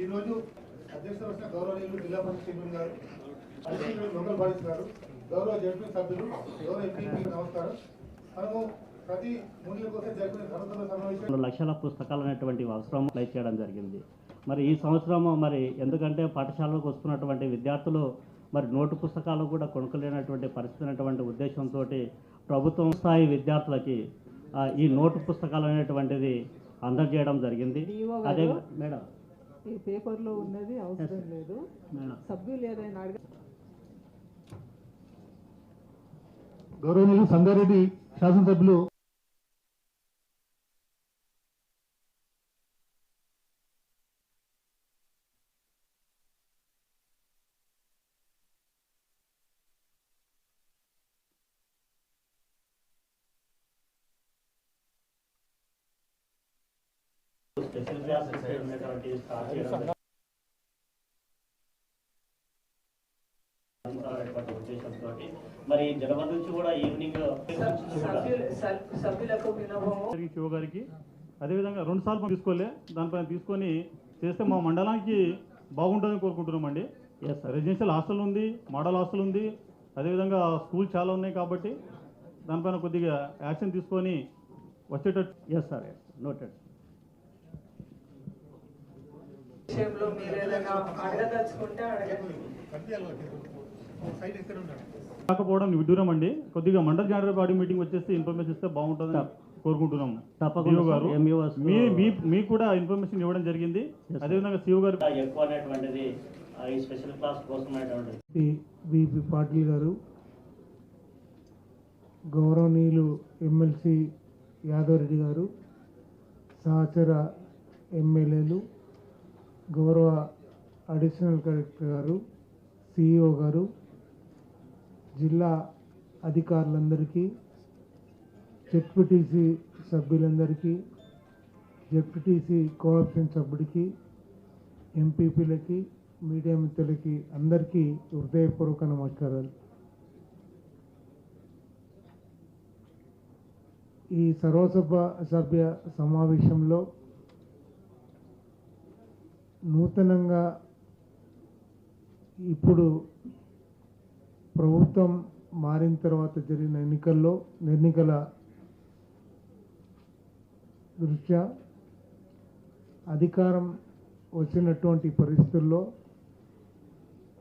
ఈరోజు అధ్యక్షులు వచ్చిన గౌరవనీయులు జిల్లా పరిషత్ చైర్మన్ గారు అధ్యక్షులు లోకల్ బాడీస్ గారు గౌరవ జడ్పీ సభ్యులు గౌరవ ఎంపీ నమస్కారం. మనము ప్రతి మూడు కోసం జరిపిన సర్వసభ సమావేశం లక్షల పుస్తకాలు అనేటువంటి అవసరం అప్లై చేయడం జరిగింది. మరి ఈ సంవత్సరం మరి ఎందుకంటే పాఠశాలకు వస్తున్నటువంటి విద్యార్థులు మరి నోటు పుస్తకాలు కూడా కొనుక్కలేనటువంటి పరిస్థితి అనేటువంటి ఉద్దేశంతో ప్రభుత్వం స్థాయి విద్యార్థులకి ఈ నోటు పుస్తకాలు అనేటువంటిది అందజేయడం జరిగింది. అదే మేడం. ఈ పేపర్లో ఉన్నది అవసరం లేదు. మేడం. సభ్యులు ఏదైనా అడగ గౌరవనీయులు సంగారెడ్డి శాసనసభ్యులు స్పెషల్ క్లాసెస్ స్టార్ట్ చేయడం ఉద్దేశంతో మరి జనవరి నుంచి కూడా ఈవినింగ్ సభ్యులకు శివ గారికి అదేవిధంగా రెండు సార్లు తీసుకోలే దానిపైన తీసుకొని చేస్తే మా మండలానికి బాగుంటుందని కోరుకుంటున్నామండి. ఎస్ సార్ రెసిడెన్షియల్ హాస్టల్ ఉంది మోడల్ హాస్టల్ ఉంది అదేవిధంగా స్కూల్ చాలా ఉన్నాయి కాబట్టి దానిపైన కొద్దిగా యాక్షన్ తీసుకొని వచ్చేటట్టు ఎస్ సార్ ఎస్ నోటెడ్ విషయంలో మీరు ఏదైనా అడగదలుచుకుంటే అడగండి. కాకపోవడం విడ్డూరం అండి. కొద్దిగా మండల జనరల్ బాడీ మీటింగ్ వచ్చేస్తే ఇన్ఫర్మేషన్ ఇస్తే బాగుంటుందని కోరుకుంటున్నాము. తప్పకుండా గారు మీకు కూడా ఇన్ఫర్మేషన్ ఇవ్వడం జరిగింది. అదేవిధంగా శివ గారు ఎక్కువ అనేటువంటిది ఈ స్పెషల్ క్లాస్ కోసం విపి పాటిల్ గారు గౌరవనీయులు ఎమ్మెల్సీ యాదవరెడ్డి గారు సహచర ఎమ్మెల్యేలు గౌరవ అడిషనల్ కలెక్టర్ గారు సిఇఓ గారు జిల్లా అధికారులందరికీ జెడ్పీటీసీ సభ్యులందరికీ జెడ్పీటీసీ కోఆప్షన్ సభ్యుడికి ఎంపీపీలకి మీడియా మిత్రులకి అందరికీ హృదయపూర్వక నమస్కారాలు. ఈ సర్వసభ సభ్య సమావేశంలో నూతనంగా ఇప్పుడు ప్రభుత్వం మారిన తర్వాత జరిగిన ఎన్నికల్లో ఎన్నికల దృష్ట్యా అధికారం వచ్చినటువంటి పరిస్థితుల్లో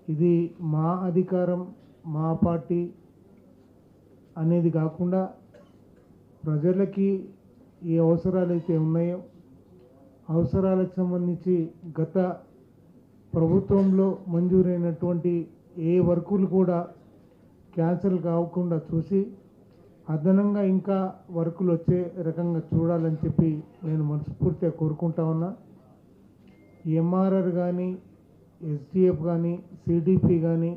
ఇది మా అధికారం మా పార్టీ అనేది కాకుండా ప్రజలకి ఏ అవసరాలు అయితే ఉన్నాయో అవసరాలకు సంబంధించి గత ప్రభుత్వంలో మంజూరైనటువంటి ఏ వర్కులు కూడా క్యాన్సిల్ కాకుండా చూసి అదనంగా ఇంకా వర్కులు వచ్చే రకంగా చూడాలని చెప్పి నేను మనస్ఫూర్తిగా కోరుకుంటా ఉన్నా. ఎంఆర్ఆర్ కానీ ఎస్డిఎఫ్ కానీ సిడిపి కానీ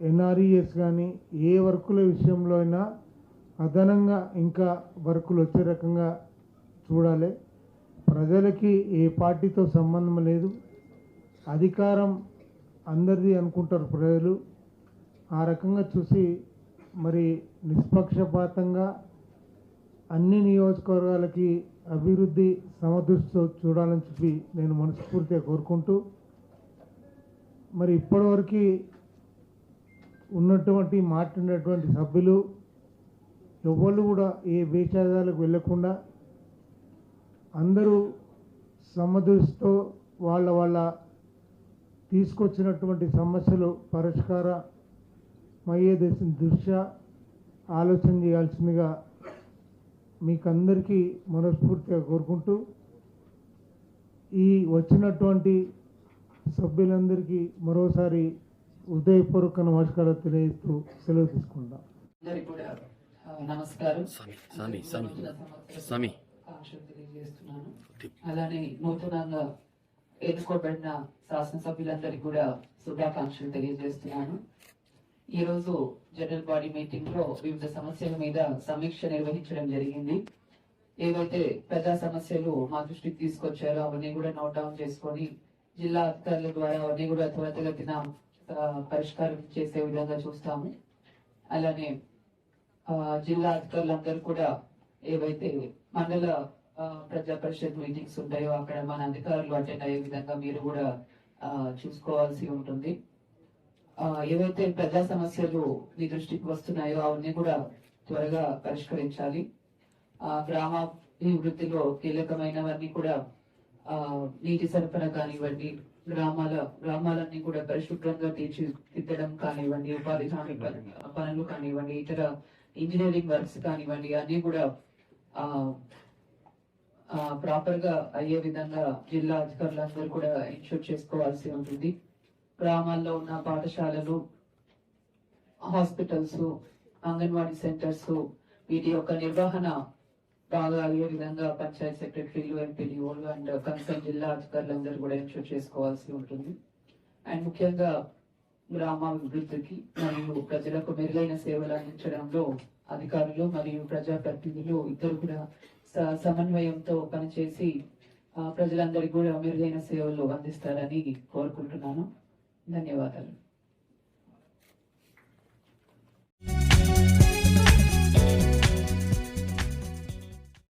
ఎన్ఆర్ఈఎస్ కానీ ఏ వర్కుల విషయంలో అయినా అదనంగా ఇంకా వర్కులు వచ్చే రకంగా చూడాలి. ప్రజలకి ఏ పార్టీతో సంబంధం లేదు. అధికారం అందరిది అనుకుంటారు ప్రజలు. ఆ రకంగా చూసి మరి నిష్పక్షపాతంగా అన్ని నియోజకవర్గాలకి అభివృద్ధి సమదృష్టితో చూడాలని చెప్పి నేను మనస్ఫూర్తిగా కోరుకుంటూ మరి ఇప్పటివరకు ఉన్నటువంటి మాట్లాడినటువంటి సభ్యులు ఎవరు కూడా ఏ వేషాదాలకు వెళ్ళకుండా అందరూ సమదృష్టితో వాళ్ళ వాళ్ళ తీసుకొచ్చినటువంటి సమస్యలు పరిష్కారమయ్యే దేశం దృష్ట్యా ఆలోచన చేయాల్సిందిగా మీకందరికీ మనస్ఫూర్తిగా కోరుకుంటూ ఈ వచ్చినటువంటి సభ్యులందరికీ మరోసారి హృదయపూర్వక నమస్కారాలు తెలియజేస్తూ సెలవు తీసుకుంటాం నమస్కారం. స్వామి స్వామి స్వామి నూతన సంవత్సర స్వామి. శుభాకాంక్షలు తెలియజేస్తున్నాను. అలానే నూతనంగా ఎన్నుకోబడిన శాసనసభ్యులందరికీ కూడా శుభాకాంక్షలు తెలియజేస్తున్నాను. ఈ రోజు జనరల్ బాడీ మీటింగ్లో వివిధ సమస్యల మీద సమీక్ష నిర్వహించడం జరిగింది. ఏవైతే పెద్ద సమస్యలు మా దృష్టికి తీసుకొచ్చారో అవన్నీ కూడా నోట్ డౌన్ చేసుకొని జిల్లా అధికారుల ద్వారా అవన్నీ కూడా త్వరితగతిన పరిష్కారం చేసే విధంగా చూస్తాము. అలానే జిల్లా అధికారులందరూ కూడా ఏవైతే మండల ప్రజా పరిషత్ మీటింగ్స్ ఉంటాయో అక్కడ మన అధికారులు అటెండ్ అయ్యే విధంగా మీరు కూడా చూసుకోవాల్సి ఉంటుంది. ఏవైతే ప్రజా సమస్యలు మీ దృష్టికి వస్తున్నాయో అవన్నీ కూడా త్వరగా పరిష్కరించాలి. ఆ గ్రామ అభివృద్ధిలో కీలకమైనవన్నీ కూడా నీటి సరఫరా కానివ్వండి గ్రామాల గ్రామాలన్నీ కూడా పరిశుభ్రంగా తీర్చిదిద్దడం కానివ్వండి ఉపాధి హామీ పనులు కానివ్వండి ఇతర ఇంజనీరింగ్ వర్క్స్ కానివ్వండి అన్ని కూడా ప్రాపర్గా అయ్యే విధంగా జిల్లా అధికారులందరూ కూడా ఇన్షూర్ చేసుకోవాల్సి ఉంటుంది. గ్రామాల్లో ఉన్న పాఠశాలలు హాస్పిటల్స్ అంగన్వాడీ సెంటర్స్ వీటి యొక్క నిర్వహణ బాగా అయ్యే విధంగా పంచాయత్ సెక్రటరీలు ఎంపీడీఓలు అండ్ కన్సర్న్ జిల్లా అధికారులందరూ కూడా ఇన్షూర్ చేసుకోవాల్సి ఉంటుంది. అండ్ ముఖ్యంగా గ్రామాభివృద్ధికి మరియు ప్రజలకు మెరుగైన సేవలు అందించడంలో అధికారులు మరియు ప్రజాప్రతినిధులు ఇద్దరు కూడా స- సమన్వయంతో పనిచేసి ప్రజలందరికీ కూడా మెరుగైన సేవలు అందిస్తారని కోరుకుంటున్నాను. ధన్యవాదాలు.